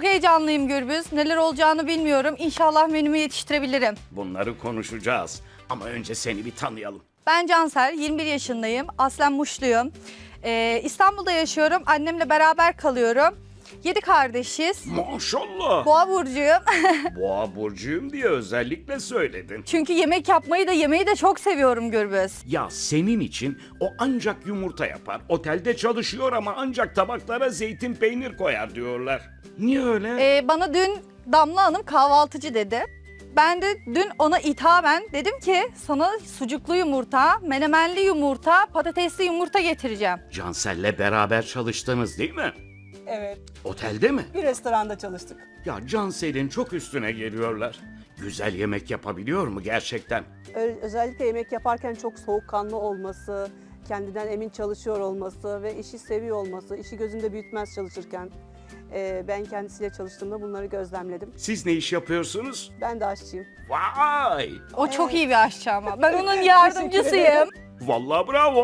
Çok heyecanlıyım Gürbüz. Neler olacağını bilmiyorum. İnşallah menümü yetiştirebilirim. Bunları konuşacağız. Ama önce seni bir tanıyalım. Ben Cansel, 21 yaşındayım. Aslen Muşluyum. Ee, İstanbul'da yaşıyorum. Annemle beraber kalıyorum. 7 kardeşiz. Maşallah. Boğa burcuyum. Boğa burcuyum diye özellikle söyledin. Çünkü yemek yapmayı da yemeği de çok seviyorum Gürbüz. Ya senin için o ancak yumurta yapar. Otelde çalışıyor ama ancak tabaklara zeytin peynir koyar diyorlar. Niye öyle? Ee, bana dün Damla Hanım kahvaltıcı dedi. Ben de dün ona ithaben dedim ki sana sucuklu yumurta, menemenli yumurta, patatesli yumurta getireceğim. Cansel'le beraber çalıştınız değil mi? Evet, Otelde mi? bir restoranda çalıştık. Ya Cansel'in çok üstüne geliyorlar. Güzel yemek yapabiliyor mu gerçekten? Ö- Özellikle yemek yaparken çok soğukkanlı olması, kendinden emin çalışıyor olması ve işi seviyor olması, işi gözünde büyütmez çalışırken. Ee, ben kendisiyle çalıştığımda bunları gözlemledim. Siz ne iş yapıyorsunuz? Ben de aşçıyım. Vay! O çok iyi bir aşçı ama. Ben onun yardımcısıyım. Vallahi bravo.